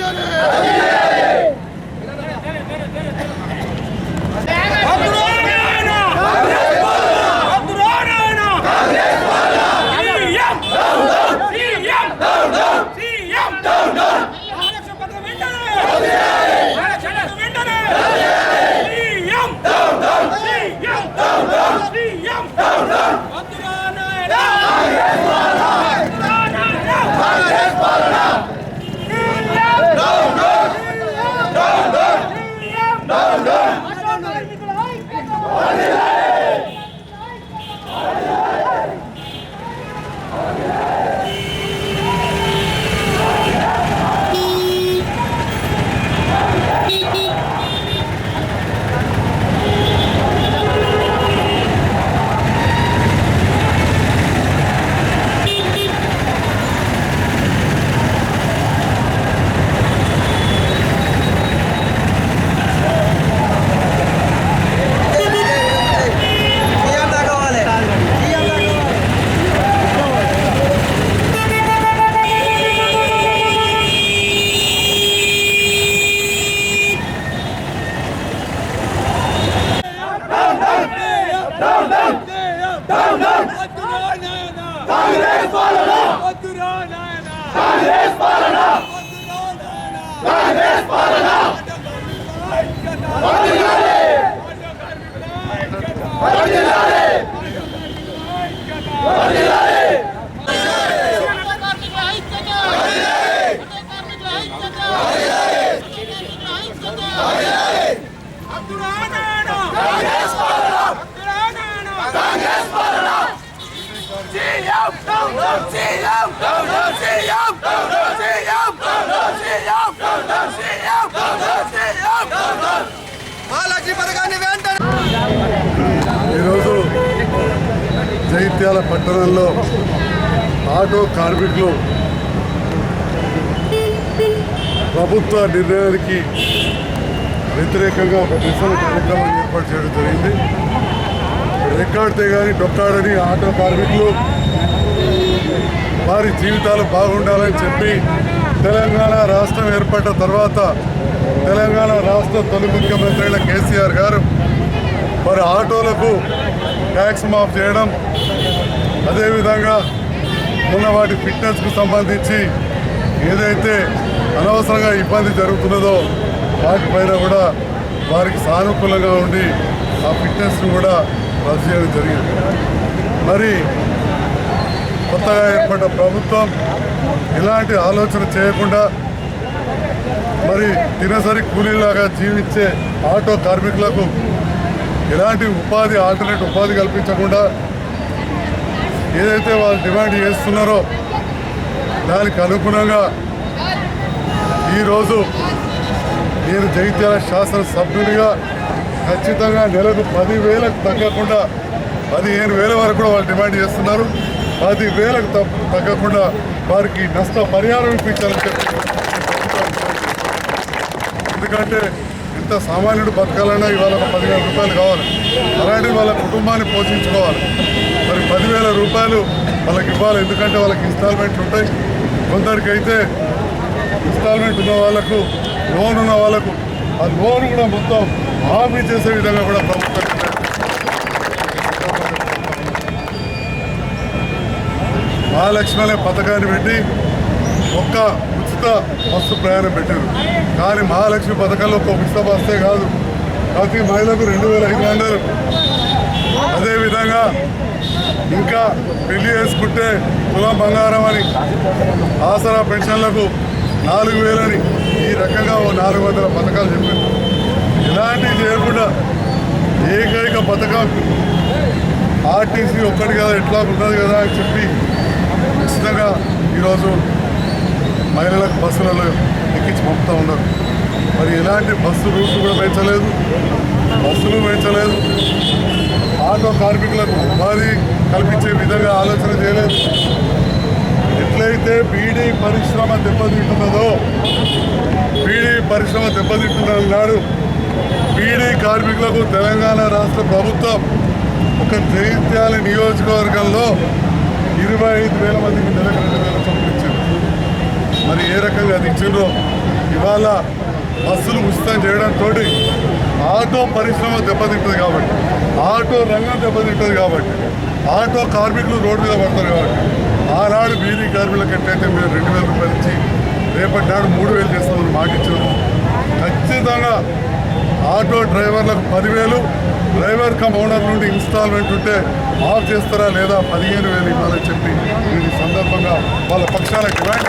Bandeirantes! ఈరోజు జైత్యాల పట్టణంలో auto కార్మికులు ప్రభుత్వ నిర్ణయానికి వ్యతిరేకంగా ఒక నిరసన కార్యక్రమం ఏర్పాటు చేయడం జరిగింది. రెక్కాడితే కానీ డొక్కాడని ఆటో కార్మికులు వారి జీవితాలు బాగుండాలని చెప్పి తెలంగాణ రాష్ట్రం ఏర్పడ్డ తర్వాత తెలంగాణ రాష్ట్ర తొలి ముఖ్యమంత్రి అయిన కేసీఆర్ గారు మరి ఆటోలకు ట్యాక్స్ మాఫ్ చేయడం అదేవిధంగా ఉన్న వాటి ఫిట్నెస్కు సంబంధించి ఏదైతే అనవసరంగా ఇబ్బంది జరుగుతున్నదో వాటిపైన కూడా వారికి సానుకూలంగా ఉండి ఆ ఫిట్నెస్ను కూడా రద్దు చేయడం జరిగింది. మరి కొత్తగా ఏర్పడ్డ ప్రభుత్వం ఇలాంటి ఆలోచన చేయకుండా మరి దినసరి కూలీలాగా జీవించే ఆటో కార్మికులకు ఎలాంటి ఉపాధి ఆల్టర్నేట్ ఉపాధి కల్పించకుండా ఏదైతే వాళ్ళు డిమాండ్ చేస్తున్నారో దానికి అనుగుణంగా ఈరోజు నేను జగిత్యాల శాసన సభ్యునిగా ఖచ్చితంగా నెలకు పదివేలకు తగ్గకుండా పదిహేను వేల వరకు కూడా వాళ్ళు డిమాండ్ చేస్తున్నారు. పదివేలకు వేలకు తగ్గకుండా వారికి నష్ట పరిహారం ఇప్పించాలని చెప్పి ఎందుకంటే ఇంత సామాన్యుడు బతకాలన్నా ఇవాళ ఒక పదివేల రూపాయలు కావాలి. అలాంటి వాళ్ళ కుటుంబాన్ని పోషించుకోవాలి. మరి పదివేల రూపాయలు వాళ్ళకి ఇవ్వాలి. ఎందుకంటే వాళ్ళకి ఇన్స్టాల్మెంట్లు ఉంటాయి. కొందరికైతే ఇన్స్టాల్మెంట్ ఉన్న వాళ్ళకు లోన్ ఉన్న వాళ్ళకు ఆ లోన్ కూడా మొత్తం హామీ చేసే విధంగా కూడా ప్రభుత్వం మహాలక్ష్మి అనే పథకాన్ని పెట్టి ఒక్క ఉచిత బస్సు ప్రయాణం పెట్టారు. కానీ మహాలక్ష్మి పథకంలో ఒక ఉచిత బస్సే కాదు. ప్రతి మహిళకు రెండు వేల ఐదు వందలు. అదేవిధంగా ఇంకా పెళ్ళి చేసుకుంటే కులం బంగారం అని ఆసరా పెన్షన్లకు నాలుగు వేలని ఈ రకంగా ఓ నాలుగు వందల పథకాలు చెప్పారు. ఇలాంటివి చేయకుండా ఏకైక పథకం ఆర్టీసీ ఒక్కటి కదా ఎట్లా ఉన్నది కదా అని చెప్పి ఖచ్చితంగా ఈరోజు మహిళలకు బస్సులలో ఎక్కించి పంపుతూ ఉన్నారు. మరి ఎలాంటి బస్సు రూట్ కూడా పెంచలేదు బస్సులు పెంచలేదు. ఆటో కార్మికులకు ఉపాధి కల్పించే విధంగా ఆలోచన చేయలేదు. ఎట్లయితే బీడీ పరిశ్రమ దెబ్బతింటున్నదో బీడీ పరిశ్రమ దెబ్బతింటున్నాడు బీడీ కార్మికులకు తెలంగాణ రాష్ట్ర ప్రభుత్వం. ఒక జైత్యాల నియోజకవర్గంలో ఇరవై ఐదు వేల మందికి నెలకు రెండు వేల చొప్పున మరి ఏ రకంగా అది ఇచ్చిండ్రో ఇవాళ బస్సులు ఉచితం చేయడంతో ఆటో పరిశ్రమ దెబ్బతింటుంది కాబట్టి ఆటో రంగం దెబ్బతింటుంది కాబట్టి ఆటో కార్మికులు రోడ్డు మీద పడతారు కాబట్టి ఆనాడు బీడీ కార్మికులకు ఎట్లయితే మీరు రెండు వేల రూపాయలు ఇచ్చి రేపటి నాడు మూడు వేలు చేస్తామని మాట ఇచ్చాము ఖచ్చితంగా ఆటో డ్రైవర్లకు పదివేలు డ్రైవర్ కమ్ ఓనర్ నుండి ఇన్స్టాల్మెంట్ ఉంటే ఆఫ్ చేస్తారా లేదా పదిహేను వేలు ఇవ్వాలని చెప్పి నేను ఈ సందర్భంగా వాళ్ళ పక్షాల డిమాండ్